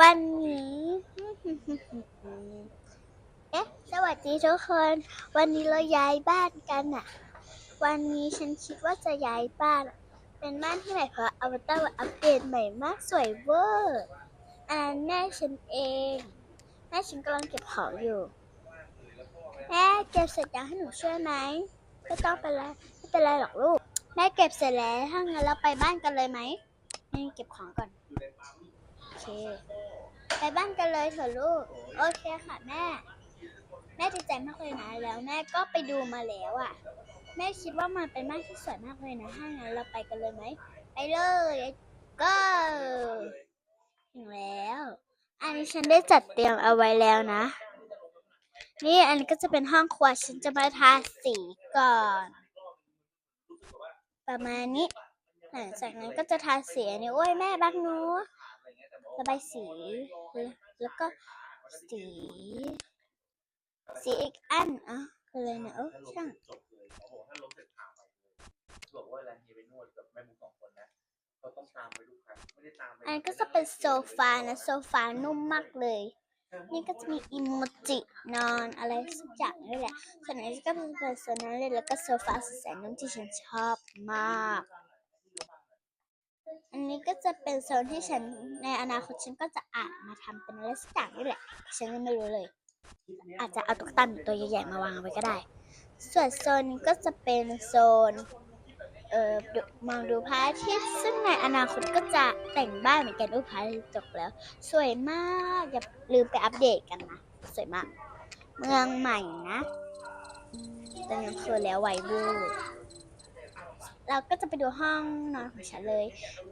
วันนี้เอ๊ะสวัสดีทุกคน วันนี้เราย้ายบ้านกันอะวันนี้ฉันคิดว่าจะย้ายบ้าน เป็นบ้านที่ไหนเพราะอวตารอัปเดตใหม่มากสวยเวอร์อันนั้นแม่ฉันเอง แม่ฉันกำลังเก็บของอยู่ แม่เก็บเสร็จยังให้หนูช่วยไหมไม่ต้องเป็นไรไม่เป็นไรหรอกลูก แม่เก็บเสร็จแล้วถ้างั้นเราไปบ้านกันเลยไหมแม่เก็บของก่อนโอเค บ้านกันเลยเถอะลูก โอเคค่ะแม่ แม่ดีใจมากเลยนะแล้วแม่ก็ไปดูมาแล้วอะ่ะ แม่คิดว่ามันเป็นบ้านที่สวยมากเลยนะถ้างั้นเราไปกันเลยไหมไปเลย ก็ถึงแล้ว อันนี้ฉันได้จัดเตรียมเอาไว้แล้วนะ นี่อันนี้ก็จะเป็นห้องครัวฉันจะมาทาสีก่อน ประมาณนี้ หลังจากนั้นก็จะทาสีอันนี้โอ้ยแม่บักหนู ระบายสี แล้วก็สี สีอีกอันอะอะไรเนี่ยเออช่างจบเลยเขาบอกถ้าลงเสร็จพาไปบอกว่าเวลาเฮียไปนวดกับแม่บุญสองคนนะเขาต้องตามไปทุกครั้งไม่ได้ตามไปอันนี้ก็จะเป็นโซฟานะโซฟานุ่มมากเลย นี่ก็จะมีอิโมจินอนอะไรสักอย่างนี่แหละส่วนอันนี้ก็เป็นโซนนั้นเลยแล้วก็โซฟาแสนนุ่มที่ฉันชอบมาก อันนี้ก็จะเป็นโซนที่ฉันในอนาคตฉันก็จะอาจมาทำเป็นอะไรสักอย่างนี่แหละ ฉันยังไม่รู้เลย อาจจะเอาตุ๊กตาตัวใหญ่ๆมาวางไว้ก็ได้ ส่วนโซนนี้ก็จะเป็นโซนเอ่อมองดูพระอาทิตย์ซึ่งในอนาคตก็จะแต่งบ้านเหมือนกันอุยพระอาทิตย์ตกแล้ว สวยมากอย่าลืมไปอัปเดตกันนะสวยมาก เมืองใหม่นะแตอนนี้คือแล้วไวบู เราก็จะไปดูห้องนอนของฉันเลย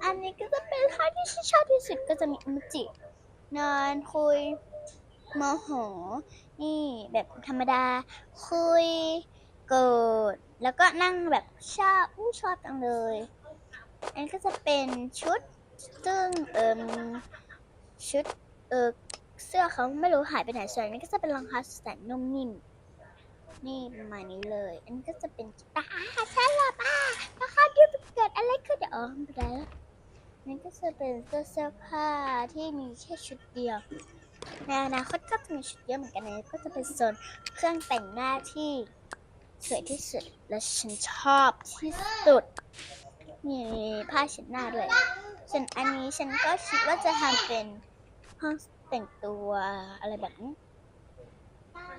อันนี้ก็จะเป็นห้องที่ฉันชอบที่สุดก็จะมีอมจิ นอนคุยโมโห นี่แบบธรรมดา คุยโกรธแล้วก็นั่งแบบชอบอู้ชอบจังเลย อันนี้ก็จะเป็นชุดซึ่งเอิมชุดเออเสื้อเขาไม่รู้หายไปไหนส่วนนนี้ก็จะเป็นรองเท้าแสนนุ่มนิ่ม นี่ประมาณนี้เลย อันนี้ก็จะเป็นกีตาร์อ่าใช่หรอป้าแล้วเขาดูเกิดอะไรขึ้นเดี๋ยวอ๋อไม่เป็นไรแล้วอันนี่ก็จะเป็นเสื้อเสื้อผ้าที่มีแค่ชุดเดียวในอนาคตก็จะมีชุดเยอะเหมือนกันนะก็จะเป็นโซนเครื่องแต่งหน้าที่สวยที่สุดและฉันชอบที่สุดนี่ผ้าเช็ดหน้าด้วยส่วนอันนี้ฉันก็คิดว่าจะทำเป็นห้องแต่งตัวอะไรแบบนี้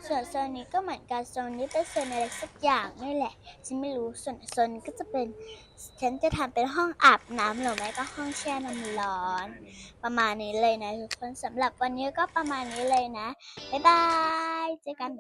ส่วนโซนนี้ก็เหมือนกันโซนนี้เป็นโซนอะไรสักอย่างนี่แหละ ฉันไม่รู้ส่วนโซนนี้ก็จะเป็นฉันจะทำเป็นห้องอาบน้ำหรือไม่ก็ห้องแช่น้ำร้อน ประมาณนี้เลยนะทุกคนสำหรับวันนี้ก็ประมาณนี้เลยนะบ๊ายบายเจอกัน